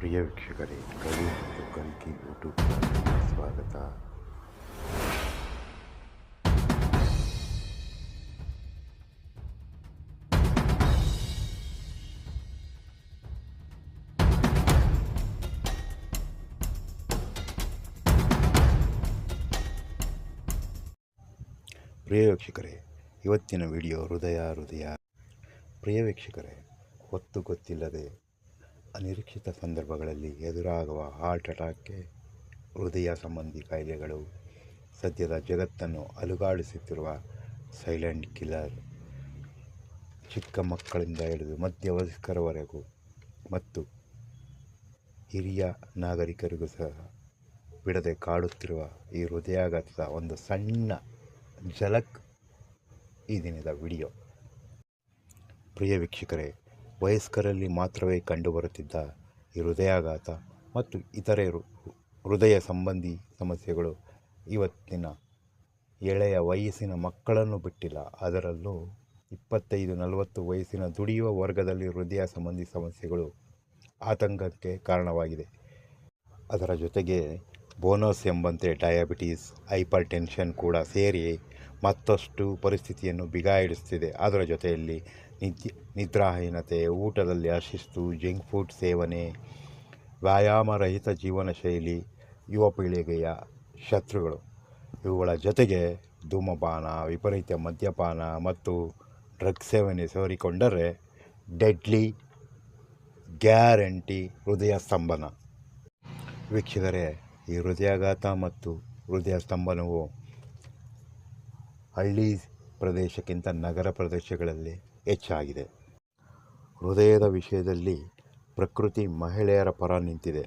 ಪ್ರಿಯ ವೀಕ್ಷಕರೇ, ಕವಿ ಮತ್ತು ಕಲ್ಕಿ ಯೂಟ್ಯೂಬ್ ಚಾನಲ್ಗೆ ಸ್ವಾಗತ. ಪ್ರಿಯ ವೀಕ್ಷಕರೇ, ಇವತ್ತಿನ ವಿಡಿಯೋ ಹೃದಯ ಹೃದಯ. ಪ್ರಿಯ ವೀಕ್ಷಕರೇ, ಹೊತ್ತು ಗೊತ್ತಿಲ್ಲದೆ ಅನಿರೀಕ್ಷಿತ ಸಂದರ್ಭಗಳಲ್ಲಿ ಎದುರಾಗುವ ಹಾರ್ಟ್ ಅಟ್ಯಾಕ್ಗೆ ಹೃದಯ ಸಂಬಂಧಿ ಕಾಯಿಲೆಗಳು, ಸದ್ಯದ ಜಗತ್ತನ್ನು ಅಲುಗಾಡಿಸುತ್ತಿರುವ ಸೈಲೆಂಟ್ ಕಿಲ್ಲರ್ ಚಿಕ್ಕ ಮಕ್ಕಳಿಂದ ಹಿಡಿದು ಮಧ್ಯವಯಸ್ಕರವರೆಗೂ ಮತ್ತು ಹಿರಿಯ ನಾಗರಿಕರಿಗೂ ಸಹ ಬಿಡದೆ ಕಾಡುತ್ತಿರುವ ಈ ಹೃದಯಾಘಾತದ ಒಂದು ಸಣ್ಣ ಝಲಕ್ ಈ ದಿನದ ವಿಡಿಯೋ ಪ್ರಿಯ ವೀಕ್ಷಕರೇ ವಯಸ್ಕರಲ್ಲಿ ಮಾತ್ರವೇ ಕಂಡುಬರುತ್ತಿದ್ದ ಈ ಹೃದಯಾಘಾತ ಮತ್ತು ಇತರೆ ಹೃದಯ ಸಂಬಂಧಿ ಸಮಸ್ಯೆಗಳು ಇವತ್ತಿನ ಎಳೆಯ ವಯಸ್ಸಿನ ಮಕ್ಕಳನ್ನು ಬಿಟ್ಟಿಲ್ಲ. ಅದರಲ್ಲೂ ಇಪ್ಪತ್ತೈದು, ನಲವತ್ತು ವಯಸ್ಸಿನ ದುಡಿಯುವ ವರ್ಗದಲ್ಲಿ ಹೃದಯ ಸಂಬಂಧಿ ಸಮಸ್ಯೆಗಳು ಆತಂಕಕ್ಕೆ ಕಾರಣವಾಗಿದೆ. ಅದರ ಜೊತೆಗೆ ಬೋನಸ್ ಎಂಬಂತೆ ಡಯಾಬಿಟೀಸ್ ಹೈಪರ್ ಟೆನ್ಷನ್ ಕೂಡ ಸೇರಿ ಮತ್ತಷ್ಟು ಪರಿಸ್ಥಿತಿಯನ್ನು ಬಿಗಾಯಿಡಿಸ್ತಿದೆ ಅದರ ಜೊತೆಯಲ್ಲಿ ನಿದ್ಯ, ನಿದ್ರಾಹೀನತೆ, ಊಟದಲ್ಲಿ ಅಶಿಸ್ತು, ಜಂಕ್ ಫುಡ್ ಸೇವನೆ, ವ್ಯಾಯಾಮರಹಿತ ಜೀವನ ಶೈಲಿ, ಯುವ ಪೀಳಿಗೆಯ ಶತ್ರುಗಳು. ಇವುಗಳ ಜೊತೆಗೆ ಧೂಮಪಾನ, ವಿಪರೀತ ಮದ್ಯಪಾನ ಮತ್ತು ಡ್ರಗ್ ಸೇವನೆ ಸೇರಿಕೊಂಡರೆ ಡೆಡ್ಲಿ ಗ್ಯಾರಂಟಿ ಹೃದಯ ಸ್ತಂಭನ. ವೀಕ್ಷಿದರೆ ಈ ಹೃದಯಾಘಾತ ಮತ್ತು ಹೃದಯ ಸ್ತಂಭನವು ಹಳ್ಳಿ ಪ್ರದೇಶಕ್ಕಿಂತ ನಗರ ಪ್ರದೇಶಗಳಲ್ಲಿ ಹೆಚ್ಚಾಗಿದೆ. ಹೃದಯದ ವಿಷಯದಲ್ಲಿ ಪ್ರಕೃತಿ ಮಹಿಳೆಯರ ಪರ ನಿಂತಿದೆ.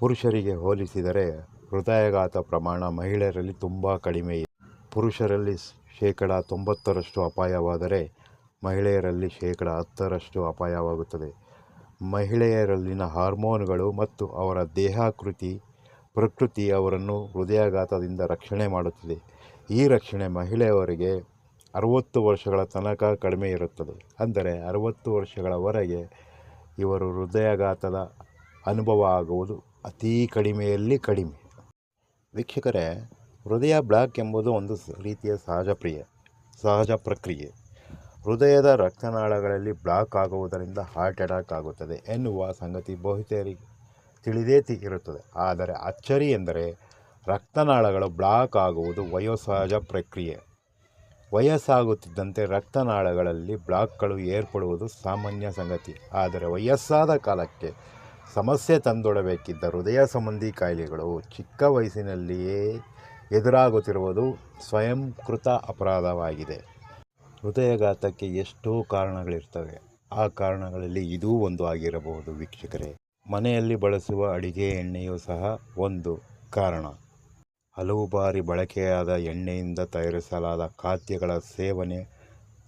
ಪುರುಷರಿಗೆ ಹೋಲಿಸಿದರೆ ಹೃದಯಾಘಾತ ಪ್ರಮಾಣ ಮಹಿಳೆಯರಲ್ಲಿ ತುಂಬ ಕಡಿಮೆ ಇದೆ. ಪುರುಷರಲ್ಲಿ ಶೇಕಡ ತೊಂಬತ್ತರಷ್ಟು ಅಪಾಯವಾದರೆ ಮಹಿಳೆಯರಲ್ಲಿ ಶೇಕಡ ಹತ್ತರಷ್ಟು ಅಪಾಯವಾಗುತ್ತದೆ. ಮಹಿಳೆಯರಲ್ಲಿನ ಹಾರ್ಮೋನುಗಳು ಮತ್ತು ಅವರ ದೇಹಾಕೃತಿ, ಪ್ರಕೃತಿ ಅವರನ್ನು ಹೃದಯಾಘಾತದಿಂದ ರಕ್ಷಣೆ ಮಾಡುತ್ತಿದೆ. ಈ ರಕ್ಷಣೆ ಮಹಿಳೆಯವರಿಗೆ ಅರುವತ್ತು ವರ್ಷಗಳ ತನಕ ಕಡಿಮೆ ಇರುತ್ತದೆ. ಅಂದರೆ ಅರುವತ್ತು ವರ್ಷಗಳವರೆಗೆ ಇವರು ಹೃದಯಾಘಾತದ ಅನುಭವ ಆಗುವುದು ಅತೀ ಕಡಿಮೆಯಲ್ಲಿ ಕಡಿಮೆ. ವೀಕ್ಷಕರೇ, ಹೃದಯ ಬ್ಲಾಕ್ ಎಂಬುದು ಒಂದು ರೀತಿಯ ಸಹಜ ಪ್ರಿಯ ಸಹಜ ಪ್ರಕ್ರಿಯೆ. ಹೃದಯದ ರಕ್ತನಾಳಗಳಲ್ಲಿ ಬ್ಲಾಕ್ ಆಗುವುದರಿಂದ ಹಾರ್ಟ್ ಅಟ್ಯಾಕ್ ಆಗುತ್ತದೆ ಎನ್ನುವ ಸಂಗತಿ ಬಹುತೇರಿಗೆ ತಿಳಿದೇ ಇರುತ್ತದೆ. ಆದರೆ ಅಚ್ಚರಿ ಎಂದರೆ ರಕ್ತನಾಳಗಳು ಬ್ಲಾಕ್ ಆಗುವುದು ವಯೋಸಹಜ ಪ್ರಕ್ರಿಯೆ. ವಯಸ್ಸಾಗುತ್ತಿದ್ದಂತೆ ರಕ್ತನಾಳಗಳಲ್ಲಿ ಬ್ಲಾಕ್ಗಳು ಏರ್ಪಡುವುದು ಸಾಮಾನ್ಯ ಸಂಗತಿ. ಆದರೆ ವಯಸ್ಸಾದ ಕಾಲಕ್ಕೆ ಸಮಸ್ಯೆ ತಂದೊಡಬೇಕಿದ್ದ ಹೃದಯ ಸಂಬಂಧಿ ಕಾಯಿಲೆಗಳು ಚಿಕ್ಕ ವಯಸ್ಸಿನಲ್ಲಿಯೇ ಎದುರಾಗುತ್ತಿರುವುದು ಸ್ವಯಂಕೃತ ಅಪರಾಧವಾಗಿದೆ. ಹೃದಯಘಾತಕ್ಕೆ ಎಷ್ಟೋ ಕಾರಣಗಳಿರ್ತವೆ. ಆ ಕಾರಣಗಳಲ್ಲಿ ಇದೂ ಒಂದು ಆಗಿರಬಹುದು ವೀಕ್ಷಕರೇ. ಮನೆಯಲ್ಲಿ ಬಳಸುವ ಅಡಿಗೆ ಎಣ್ಣೆಯೂ ಸಹ ಒಂದು ಕಾರಣ. ಹಲವು ಬಾರಿ ಬಳಕೆಯಾದ ಎಣ್ಣೆಯಿಂದ ತಯಾರಿಸಲಾದ ಖಾದ್ಯಗಳ ಸೇವನೆ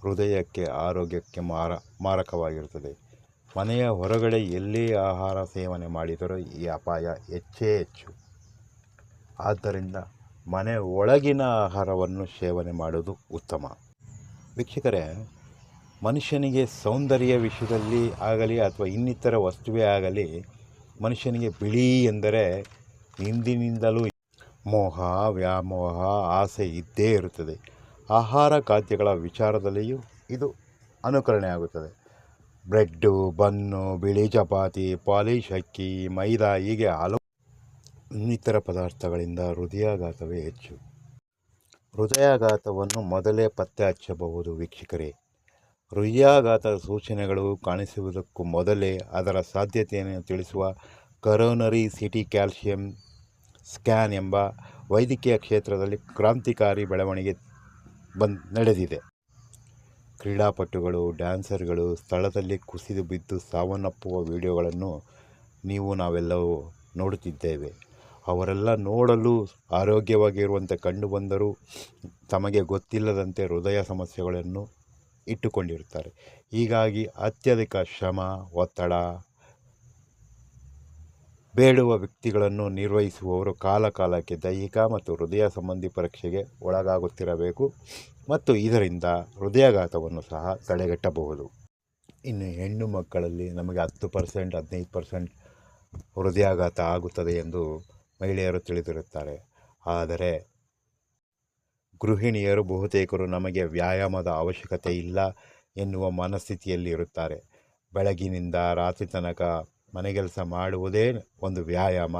ಹೃದಯಕ್ಕೆ, ಆರೋಗ್ಯಕ್ಕೆ ಮಾರ, ಮಾರಕವಾಗಿರುತ್ತದೆ. ಮನೆಯ ಹೊರಗಡೆ ಎಲ್ಲೇ ಆಹಾರ ಸೇವನೆ ಮಾಡಿದರೂ ಈ ಅಪಾಯ ಹೆಚ್ಚೇ ಹೆಚ್ಚು. ಆದ್ದರಿಂದ ಮನೆ ಒಳಗಿನ ಆಹಾರವನ್ನು ಸೇವನೆ ಮಾಡುವುದು ಉತ್ತಮ. ವೀಕ್ಷಕರೇ, ಮನುಷ್ಯನಿಗೆ ಸೌಂದರ್ಯ ವಿಷಯದಲ್ಲಿ ಆಗಲಿ ಅಥವಾ ಇನ್ನಿತರ ವಸ್ತುವೇ ಆಗಲಿ ಮನುಷ್ಯನಿಗೆ ಬಿಳಿ ಎಂದರೆ ಹಿಂದಿನಿಂದಲೂ ಮೋಹ, ವ್ಯಾಮೋಹ, ಆಸೆ ಇದ್ದೇ ಇರುತ್ತದೆ. ಆಹಾರ ಖಾದ್ಯಗಳ ವಿಚಾರದಲ್ಲಿಯೂ ಇದು ಅನುಕರಣೆ ಆಗುತ್ತದೆ. ಬ್ರೆಡ್ಡು, ಬನ್ನು, ಬಿಳಿ ಚಪಾತಿ, ಪಾಲಿಶ್ ಅಕ್ಕಿ, ಮೈದಾ ಹೀಗೆ ಹಲವು ಇನ್ನಿತರ ಪದಾರ್ಥಗಳಿಂದ ಹೃದಯಾಘಾತವೇ ಹೆಚ್ಚು. ಹೃದಯಾಘಾತವನ್ನು ಮೊದಲೇ ಪತ್ತೆ ಹಚ್ಚಬಹುದು ವೀಕ್ಷಕರೇ. ಹೃದಯಾಘಾತದ ಸೂಚನೆಗಳು ಕಾಣಿಸುವುದಕ್ಕೂ ಮೊದಲೇ ಅದರ ಸಾಧ್ಯತೆಯನ್ನು ತಿಳಿಸುವ ಕರೋನರಿ ಸಿಟಿ ಕ್ಯಾಲ್ಸಿಯಂ ಸ್ಕ್ಯಾನ್ ಎಂಬ ವೈದ್ಯಕೀಯ ಕ್ಷೇತ್ರದಲ್ಲಿ ಕ್ರಾಂತಿಕಾರಿ ಬೆಳವಣಿಗೆ ಬಂದ್ ನಡೆದಿದೆ. ಕ್ರೀಡಾಪಟುಗಳು, ಡ್ಯಾನ್ಸರ್ಗಳು ಸ್ಥಳದಲ್ಲಿ ಕುಸಿದು ಬಿದ್ದು ಸಾವನ್ನಪ್ಪುವ ವಿಡಿಯೋಗಳನ್ನು ನೀವು ನಾವೆಲ್ಲವೂ ನೋಡುತ್ತಿದ್ದೇವೆ. ಅವರೆಲ್ಲ ನೋಡಲು ಆರೋಗ್ಯವಾಗಿರುವಂತೆ ಕಂಡುಬಂದರೂ ತಮಗೆ ಗೊತ್ತಿಲ್ಲದಂತೆ ಹೃದಯ ಸಮಸ್ಯೆಗಳನ್ನು ಇಟ್ಟುಕೊಂಡಿರುತ್ತಾರೆ. ಹೀಗಾಗಿ ಅತ್ಯಧಿಕ ಶ್ರಮ, ಒತ್ತಡ ಬೇಡುವ ವ್ಯಕ್ತಿಗಳನ್ನು ನಿರ್ವಹಿಸುವವರು ಕಾಲಕಾಲಕ್ಕೆ ದೈಹಿಕ ಮತ್ತು ಹೃದಯ ಸಂಬಂಧಿ ಪರೀಕ್ಷೆಗೆ ಒಳಗಾಗುತ್ತಿರಬೇಕು ಮತ್ತು ಇದರಿಂದ ಹೃದಯಾಘಾತವನ್ನು ಸಹ ತಡೆಗಟ್ಟಬಹುದು. ಇನ್ನು ಹೆಣ್ಣು ಮಕ್ಕಳಲ್ಲಿ ನಮಗೆ ಹತ್ತು ಪರ್ಸೆಂಟ್, ಹದಿನೈದು ಪರ್ಸೆಂಟ್ ಹೃದಯಾಘಾತ ಆಗುತ್ತದೆ ಎಂದು ಮಹಿಳೆಯರು ತಿಳಿದಿರುತ್ತಾರೆ. ಆದರೆ ಗೃಹಿಣಿಯರು ಬಹುತೇಕರು ನಮಗೆ ವ್ಯಾಯಾಮದ ಅವಶ್ಯಕತೆ ಇಲ್ಲ ಎನ್ನುವ ಮನಸ್ಥಿತಿಯಲ್ಲಿ ಇರುತ್ತಾರೆ. ಬೆಳಗಿನಿಂದ ರಾತ್ರಿ ತನಕ ಮನೆಗೆಲಸ ಮಾಡುವುದೇ ಒಂದು ವ್ಯಾಯಾಮ.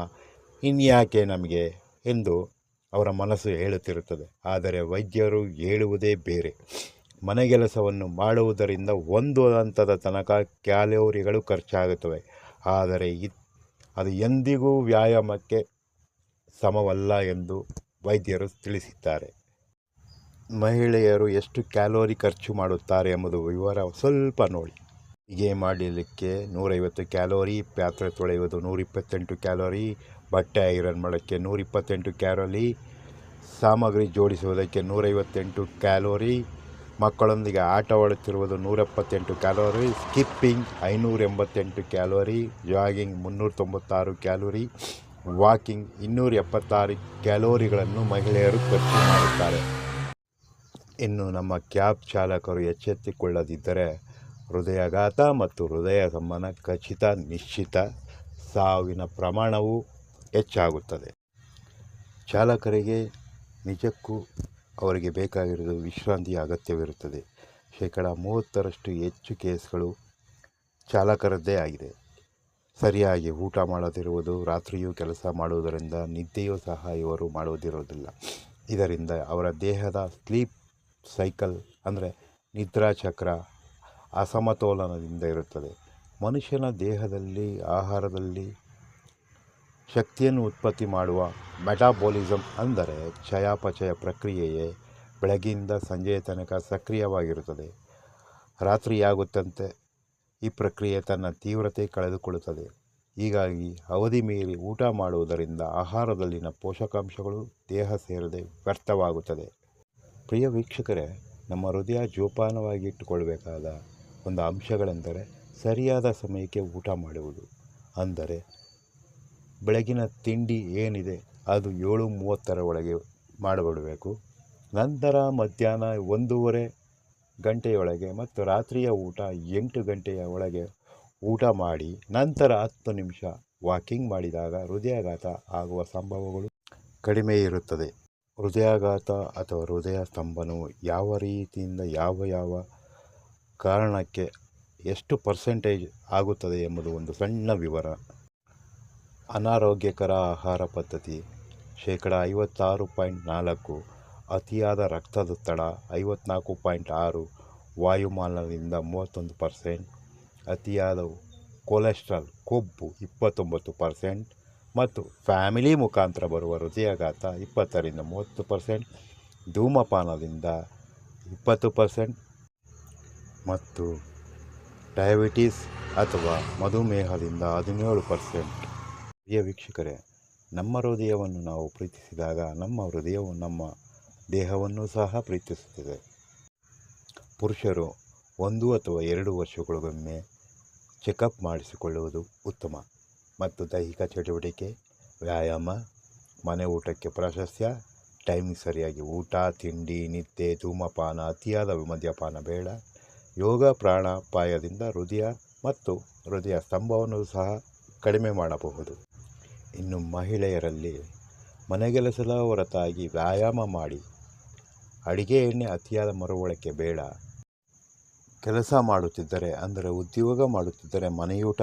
ಇನ್ಯಾಕೆ ನಮಗೆ ಎಂದು ಅವರ ಮನಸ್ಸು ಹೇಳುತ್ತಿರುತ್ತದೆ. ಆದರೆ ವೈದ್ಯರು ಹೇಳುವುದೇ ಬೇರೆ. ಮನೆಗೆಲಸವನ್ನು ಮಾಡುವುದರಿಂದ ಒಂದು ಹಂತದ ತನಕ ಕ್ಯಾಲೋರಿಗಳು ಖರ್ಚಾಗುತ್ತವೆ. ಆದರೆ ಅದು ಎಂದಿಗೂ ವ್ಯಾಯಾಮಕ್ಕೆ ಸಮವಲ್ಲ ಎಂದು ವೈದ್ಯರು ತಿಳಿಸಿದ್ದಾರೆ. ಮಹಿಳೆಯರು ಎಷ್ಟು ಕ್ಯಾಲೋರಿ ಖರ್ಚು ಮಾಡುತ್ತಾರೆ ಎಂಬುದು ವಿವರ ಸ್ವಲ್ಪ ನೋಡಿ. ಹೀಗೆ ಮಾಡಲಿಕ್ಕೆ ನೂರೈವತ್ತು ಕ್ಯಾಲೋರಿ, ಪಾತ್ರೆ ತೊಳೆಯುವುದು ನೂರಿಪ್ಪತ್ತೆಂಟು ಕ್ಯಾಲೋರಿ, ಬಟ್ಟೆ ಐರನ್ ಮಾಡೋಕ್ಕೆ ನೂರಿಪ್ಪತ್ತೆಂಟು ಕ್ಯಾಲೋರಿ, ಸಾಮಗ್ರಿ ಜೋಡಿಸುವುದಕ್ಕೆ ನೂರೈವತ್ತೆಂಟು ಕ್ಯಾಲೋರಿ, ಮಕ್ಕಳೊಂದಿಗೆ ಆಟವಾಡುತ್ತಿರುವುದು ನೂರೆಪ್ಪತ್ತೆಂಟು ಕ್ಯಾಲೋರಿ, ಸ್ಕಿಪ್ಪಿಂಗ್ ಐನೂರ ಎಂಬತ್ತೆಂಟು ಕ್ಯಾಲೋರಿ, ಜಾಗಿಂಗ್ ಮುನ್ನೂರ ತೊಂಬತ್ತಾರು ಕ್ಯಾಲೋರಿ, ವಾಕಿಂಗ್ ಇನ್ನೂರ ಎಪ್ಪತ್ತಾರು ಕ್ಯಾಲೋರಿಗಳನ್ನು ಮಹಿಳೆಯರು ಖರ್ಚು ಮಾಡುತ್ತಾರೆ. ಇನ್ನು ನಮ್ಮ ಕ್ಯಾಬ್ ಚಾಲಕರು ಎಚ್ಚೆತ್ತುಕೊಳ್ಳದಿದ್ದರೆ ಹೃದಯಾಘಾತ ಮತ್ತು ಹೃದಯ ಸಂಬಂಧ ಖಚಿತ, ನಿಶ್ಚಿತ ಸಾವಿನ ಪ್ರಮಾಣವು ಹೆಚ್ಚಾಗುತ್ತದೆ. ಚಾಲಕರಿಗೆ ನಿಜಕ್ಕೂ ಅವರಿಗೆ ಬೇಕಾಗಿರುವುದು ವಿಶ್ರಾಂತಿಯ ಅಗತ್ಯವಿರುತ್ತದೆ. ಶೇಕಡ ಮೂವತ್ತರಷ್ಟು ಹೆಚ್ಚು ಕೇಸ್ಗಳು ಚಾಲಕರದ್ದೇ ಆಗಿದೆ. ಸರಿಯಾಗಿ ಊಟ ಮಾಡದಿರುವುದು, ರಾತ್ರಿಯೂ ಕೆಲಸ ಮಾಡುವುದರಿಂದ ನಿದ್ದೆಯೂ ಸಹ ಇವರು ಮಾಡುವುದಿರುವುದಿಲ್ಲ. ಇದರಿಂದ ಅವರ ದೇಹದ ಸ್ಲೀಪ್ ಸೈಕಲ್ ಅಂದರೆ ನಿದ್ರಾ ಚಕ್ರ ಅಸಮತೋಲನದಿಂದ ಇರುತ್ತದೆ. ಮನುಷ್ಯನ ದೇಹದಲ್ಲಿ, ಆಹಾರದಲ್ಲಿ ಶಕ್ತಿಯನ್ನು ಉತ್ಪತ್ತಿ ಮಾಡುವ ಮೆಟಾಬೋಲಿಸಮ್ ಅಂದರೆ ಚಯಾಪಚಯ ಪ್ರಕ್ರಿಯೆಯೇ ಬೆಳಗಿನಿಂದ ಸಂಜೆಯ ತನಕ ಸಕ್ರಿಯವಾಗಿರುತ್ತದೆ. ರಾತ್ರಿಯಾಗುತ್ತಂತೆ ಈ ಪ್ರಕ್ರಿಯೆ ತನ್ನ ತೀವ್ರತೆ ಕಳೆದುಕೊಳ್ಳುತ್ತದೆ. ಹೀಗಾಗಿ ಅವಧಿ ಮೀರಿ ಊಟ ಮಾಡುವುದರಿಂದ ಆಹಾರದಲ್ಲಿನ ಪೋಷಕಾಂಶಗಳು ದೇಹ ಸೇರದೆ ವ್ಯರ್ಥವಾಗುತ್ತದೆ. ಪ್ರಿಯ ವೀಕ್ಷಕರೇ, ನಮ್ಮ ಹೃದಯ ಜೋಪಾನವಾಗಿ ಇಟ್ಟುಕೊಳ್ಬೇಕಾದ ಒಂದು ಅಂಶಗಳೆಂದರೆ ಸರಿಯಾದ ಸಮಯಕ್ಕೆ ಊಟ ಮಾಡುವುದು. ಅಂದರೆ ಬೆಳಗಿನ ತಿಂಡಿ ಏನಿದೆ ಅದು ಏಳು ಮೂವತ್ತರ ಒಳಗೆ ಮಾಡಿಬಿಡಬೇಕು. ನಂತರ ಮಧ್ಯಾಹ್ನ ಒಂದೂವರೆ ಗಂಟೆಯೊಳಗೆ ಮತ್ತು ರಾತ್ರಿಯ ಊಟ ಎಂಟು ಗಂಟೆಯ ಒಳಗೆ ಊಟ ಮಾಡಿ, ನಂತರ ಹತ್ತು ನಿಮಿಷ ವಾಕಿಂಗ್ ಮಾಡಿದಾಗ ಹೃದಯಾಘಾತ ಆಗುವ ಸಂಭವಗಳು ಕಡಿಮೆ ಇರುತ್ತದೆ. ಹೃದಯಾಘಾತ ಅಥವಾ ಹೃದಯ ಸ್ತಂಭನವು ಯಾವ ರೀತಿಯಿಂದ ಯಾವ ಯಾವ ಕಾರಣಕ್ಕೆ ಎಷ್ಟು ಪರ್ಸೆಂಟೇಜ್ ಆಗುತ್ತದೆ ಎಂಬುದು ಒಂದು ಸಣ್ಣ ವಿವರ. ಅನಾರೋಗ್ಯಕರ ಆಹಾರ ಪದ್ಧತಿ, ಶೇಕಡ ಐವತ್ತಾರು ಪಾಯಿಂಟ್ ನಾಲ್ಕು, ಅತಿಯಾದ ರಕ್ತದೊತ್ತಡ ಐವತ್ನಾಲ್ಕು ಪಾಯಿಂಟ್ ಆರು, ವಾಯುಮಾಲಿನ್ಯದಿಂದ ಮೂವತ್ತೊಂದು ಪರ್ಸೆಂಟ್, ಅತಿಯಾದ ಕೊಲೆಸ್ಟ್ರಾಲ್ ಕೊಬ್ಬು ಇಪ್ಪತ್ತೊಂಬತ್ತು ಪರ್ಸೆಂಟ್ ಮತ್ತು ಫ್ಯಾಮಿಲಿ ಮುಖಾಂತರ ಬರುವ ಹೃದಯಾಘಾತ ಇಪ್ಪತ್ತರಿಂದ ಮೂವತ್ತು ಪರ್ಸೆಂಟ್, ಧೂಮಪಾನದಿಂದ ಇಪ್ಪತ್ತು ಪರ್ಸೆಂಟ್ ಮತ್ತು ಡಯಾಬಿಟೀಸ್ ಅಥವಾ ಮಧುಮೇಹದಿಂದ ಹದಿನೇಳು ಪರ್ಸೆಂಟ್. ಪ್ರಿಯ ವೀಕ್ಷಕರೇ, ನಮ್ಮ ಹೃದಯವನ್ನು ನಾವು ಪ್ರೀತಿಸಿದಾಗ ನಮ್ಮ ಹೃದಯವು ನಮ್ಮ ದೇಹವನ್ನು ಸಹ ಪ್ರೀತಿಸುತ್ತದೆ. ಪುರುಷರು ಒಂದು ಅಥವಾ ಎರಡು ವರ್ಷಗಳಿಗೊಮ್ಮೆ ಚೆಕಪ್ ಮಾಡಿಸಿಕೊಳ್ಳುವುದು ಉತ್ತಮ ಮತ್ತು ದೈಹಿಕ ಚಟುವಟಿಕೆ, ವ್ಯಾಯಾಮ, ಮನೆ ಊಟಕ್ಕೆ ಪ್ರಾಶಸ್ತ್ಯ, ಟೈಮಿಗೆ ಸರಿಯಾಗಿ ಊಟ, ತಿಂಡಿ, ನಿದ್ದೆ, ಧೂಮಪಾನ, ಅತಿಯಾದ ಮದ್ಯಪಾನ ಬೇಡ. ಯೋಗ ಪ್ರಾಣಾಪಾಯದಿಂದ ಹೃದಯ ಮತ್ತು ಹೃದಯ ಸ್ತಂಭವನ್ನು ಸಹ ಕಡಿಮೆ ಮಾಡಬಹುದು. ಇನ್ನು ಮಹಿಳೆಯರಲ್ಲಿ ಮನೆಗೆಲಸದ ಹೊರತಾಗಿ ವ್ಯಾಯಾಮ ಮಾಡಿ, ಅಡಿಗೆ ಎಣ್ಣೆ ಅತಿಯಾದ ಮರುಬಳಕೆ ಬೇಡ. ಕೆಲಸ ಮಾಡುತ್ತಿದ್ದರೆ, ಅಂದರೆ ಉದ್ಯೋಗ ಮಾಡುತ್ತಿದ್ದರೆ ಮನೆಯೂಟ,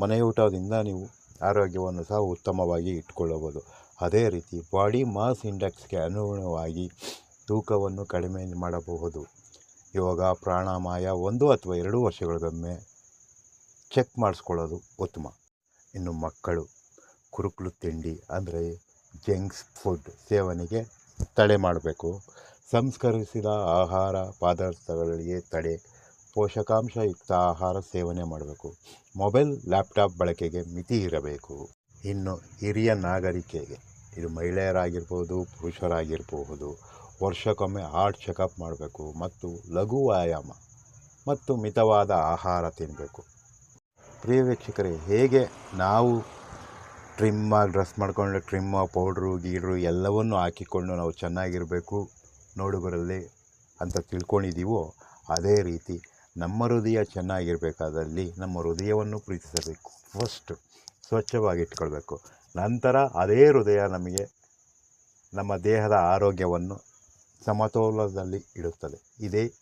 ಮನೆಯೂಟದಿಂದ ನೀವು ಆರೋಗ್ಯವನ್ನು ಸಹ ಉತ್ತಮವಾಗಿ ಇಟ್ಕೊಳ್ಳಬಹುದು ಅದೇ ರೀತಿ ಬಾಡಿ ಮಾಸ್ ಇಂಡೆಕ್ಸ್ಗೆ ಅನುಗುಣವಾಗಿ ತೂಕವನ್ನು ಕಡಿಮೆ ಮಾಡಬಹುದು. ಯೋಗ, ಪ್ರಾಣಾಯಾಮ ಒಂದು ಅಥವಾ ಎರಡು ವರ್ಷಗಳಿಗೊಮ್ಮೆ ಚೆಕ್ ಮಾಡಿಸ್ಕೊಳ್ಳೋದು ಉತ್ತಮ. ಇನ್ನು ಮಕ್ಕಳು, ಕುರುಕಲು ತಿಂಡಿ ಅಂದರೆ ಜಂಕ್ಸ್ ಫುಡ್ ಸೇವನೆಗೆ ತಡೆ ಮಾಡಬೇಕು. ಸಂಸ್ಕರಿಸಿದ ಆಹಾರ ಪದಾರ್ಥಗಳಿಗೆ ತಡೆ, ಪೋಷಕಾಂಶಯುಕ್ತ ಆಹಾರ ಸೇವನೆ ಮಾಡಬೇಕು. ಮೊಬೈಲ್, ಲ್ಯಾಪ್ಟಾಪ್ ಬಳಕೆಗೆ ಮಿತಿ ಇರಬೇಕು. ಇನ್ನು ಹಿರಿಯ ನಾಗರಿಕೆಗೆ, ಇದು ಮಹಿಳೆಯರಾಗಿರ್ಬೋದು ಪುರುಷರಾಗಿರಬಹುದು ವರ್ಷಕ್ಕೊಮ್ಮೆ ಹಾರ್ಟ್ ಚೆಕಪ್ ಮಾಡಬೇಕು ಮತ್ತು ಲಘು ವ್ಯಾಯಾಮ ಮತ್ತು ಮಿತವಾದ ಆಹಾರ ತಿನ್ನಬೇಕು ಪ್ರಿಯ ವೀಕ್ಷಕರೇ, ಹೇಗೆ ನಾವು ಟ್ರಿಮ್ಮಾಗಿ ಡ್ರೆಸ್ ಮಾಡಿಕೊಂಡು ಟ್ರಿಮ್ಮ ಪೌಡ್ರು ಗೀಡ್ರು ಎಲ್ಲವನ್ನು ಹಾಕಿಕೊಂಡು ನಾವು ಚೆನ್ನಾಗಿರಬೇಕು ನೋಡುಗರಲ್ಲಿ ಅಂತ ತಿಳ್ಕೊಂಡಿದ್ದೀವೋ, ಅದೇ ರೀತಿ ನಮ್ಮ ಹೃದಯ ಚೆನ್ನಾಗಿರಬೇಕಾದಲ್ಲಿ ನಮ್ಮ ಹೃದಯವನ್ನು ಪ್ರೀತಿಸಬೇಕು. ಫಸ್ಟ್ ಸ್ವಚ್ಛವಾಗಿ ಇಟ್ಕೊಳ್ಬೇಕು. ನಂತರ ಅದೇ ಹೃದಯ ನಮಗೆ ನಮ್ಮ ದೇಹದ ಆರೋಗ್ಯವನ್ನು ಸಮತೋಲನದಲ್ಲಿ ಇಡುತ್ತದೆ. ಇದೇ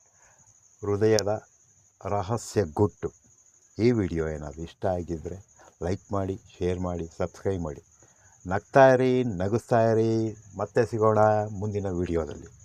ಹೃದಯದ ರಹಸ್ಯ ಗುಟ್ಟು. ಈ ವಿಡಿಯೋ ಏನಾದರೂ ಇಷ್ಟ ಆಗಿದ್ದರೆ ಲೈಕ್ ಮಾಡಿ, ಶೇರ್ ಮಾಡಿ, ಸಬ್ಸ್ಕ್ರೈಬ್ ಮಾಡಿ. ನಗ್ತಾ ಇರಿ, ನಗಿಸ್ತಾ ಮತ್ತೆ ಸಿಗೋಣ ಮುಂದಿನ ವಿಡಿಯೋದಲ್ಲಿ.